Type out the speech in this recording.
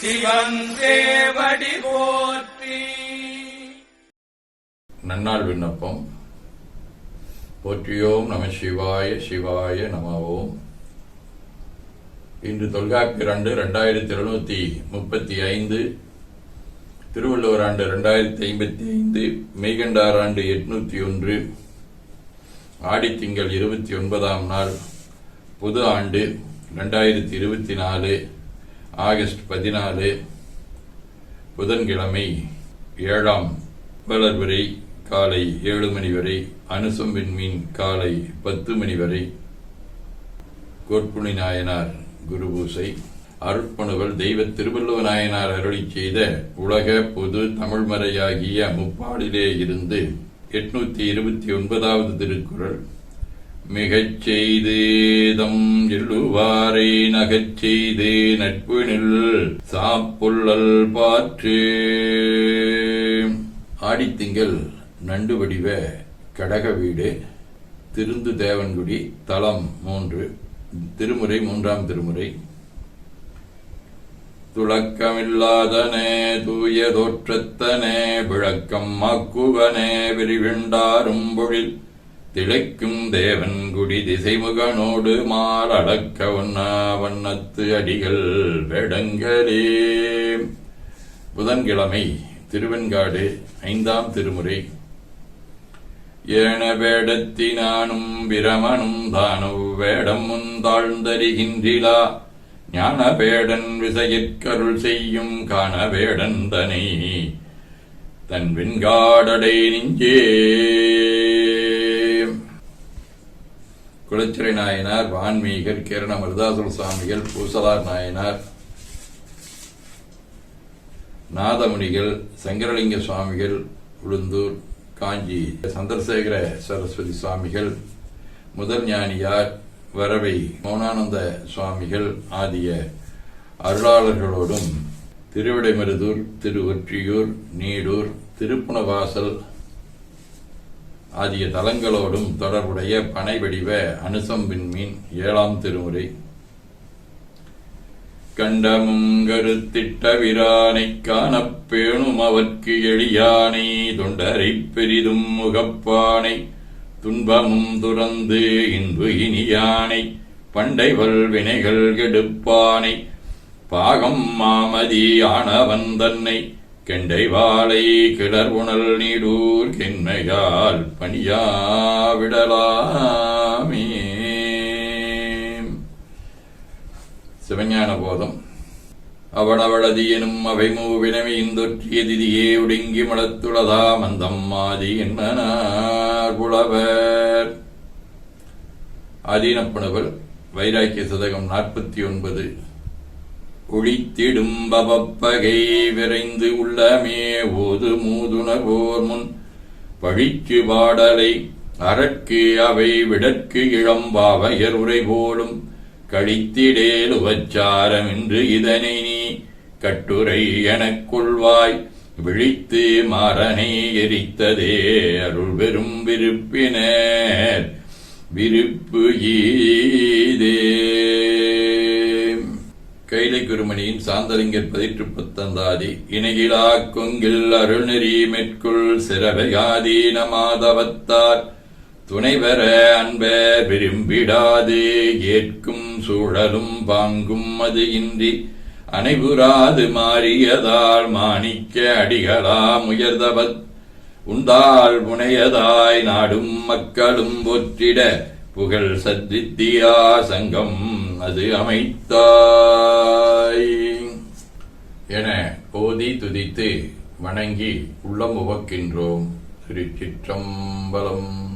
சிவன் போற்றி. நன்னாள் விண்ணப்பம். போற்றியோம் நம சிவாய சிவாய நமவோம். இன்று தொல்காப்பியர் ஆண்டு ரெண்டாயிரத்தி எழுநூத்தி முப்பத்தி ஐந்து திருவள்ளுவர் ஆண்டு ரெண்டாயிரத்தி ஐம்பத்தி ஐந்து மெய்கண்டார் ஆண்டு எட்நூத்தி ஒன்று ஆடித்திங்கள் இருபத்தி ஒன்பதாம் நாள் புது ஆண்டு ரெண்டாயிரத்தி இருபத்தி நாலு ஆகஸ்ட் பதினாலு புதன்கிழமை ஏழாம் வளர்வரை காலை ஏழு மணி வரை அனுசம் விண்மீன் காலை பத்து மணி வரை. கோட்புணி நாயனார் குருபூசை அருட்பணுவல் தெய்வ திருவள்ளுவ நாயனார் அருளி செய்த உலக பொது தமிழ்மறையாகிய முப்பாடிலே இருந்து எட்நூத்தி இருபத்தி ஒன்பதாவது திருக்குறள். மிகச் செய்தேதம் எள்ளுவாரை நகச் செய்து நட்பினில் சாப்புள்ளல் பாற்று. ஆடித்திங்கள் நண்டு வடிவ கடக வீடு திருந்து தேவன்குடி தலம் மூன்று திருமுறை மூன்றாம் திருமுறை. துளக்கமில்லாதனே தூய தோற்றத்தனே விளக்கம் மாக்குவனே விரிவிண்டாரும் பொழில் திளைக்கும் தேவன் குடி திசைமுகனோடு மாலடக்க ஒன்னா வண்ணத்து அடிகள் வேடங்களே. புதன்கிழமை திருவெண்காடு ஐந்தாம் திருமுறை. ஏன வேடத்தினானும் பிரமனும் தானவ் வேடம் முந்தாழ்ந்தறிகின்றிலா ஞான வேடன் விசையிற்கருள் செய்யும் காண வேடன் தனை. தன் வெண்காடடை நெஞ்சே. குளச்சிறை நாயனார் வான்மீகர் கிரண மருதாசுர சுவாமிகள் பூசலார் நாயனார் நாதமுனிகள் சங்கரலிங்க சுவாமிகள் உளுந்தூர் காஞ்சி சந்திரசேகர சரஸ்வதி சுவாமிகள் முதல் ஞானியார் வரவை மௌனானந்த சுவாமிகள் ஆகிய அருளாளர்களோடும் திருவிடைமருதூர் திருவொற்றியூர் நீடூர் திருப்புணவாசல் ஆகிய தலங்களோடும் தொடர்புடைய பனை வடிவ அனுசம் விண்மீன் ஏழாம் திருமுறை. கண்டமும் கருத்திட்ட விரானை காணப் பேணும் அவர்க்கு எளியானை தொண்டரை பெரிதும் முகப்பானை துன்பமும் துறந்து இன்பு இனியானை பண்டைவல் வினைகள் கெடுப்பானை பாகம் மாமதி ஆனவன் தன்னை கெண்டை வாழை கிளர் உணல் நீடூர் கெண்மையால் பணியாவிடலாமே. சிவஞான போதம். அவளவளதி எனும் அவை மூவினவை இந்தொற்றிய திதியே ஒடுங்கி மலத்துளதா மந்தம் மாதி என்பனார் புலவர். ஆதீனப்பணுவல் வைராக்கிய சதகம் நாற்பத்தி ஒன்பது. ஒளித்திடும் பவப்பகை விரைந்து உள்ளமே ஓது மூதுணர்வோர் முன். பழிச்சு பாடலை அறக்கு அவை விடற்கு இளம்பாவையர் உரை போலும் கழித்திடேலுவச்சாரம் என்று இதனை நீ கட்டுரை எனக் கொள்வாய். விழித்து மாறனை எரித்ததே அருள் பெரும் விருப்பினர். விருப்பு ஈதே. கைலை குருமணியின் சாந்தலிங்கர் பதிற்று பத்தந்தாதி இணையிலா கொங்கில் அருள்நெறி மேற்குள் சிறவையாதீன மாதவத்தார் துணைவர அன்பர் விரும்பிடாது ஏற்கும் சூழலும் பாங்கும் அது இன்றி அனைபுராது மாறியதால் மாணிக்க அடிகளா முயர்தவத் உண்டால் முனையதாய் நாடும் மக்களும் போற்றிட புகழ் சத்வித்தியா சங்கம் அது அமைத்தாய். என ஓதி துதித்து வணங்கி உள்ளம் உவக்கின்றோம் திருச்சிற்றம்பலம்.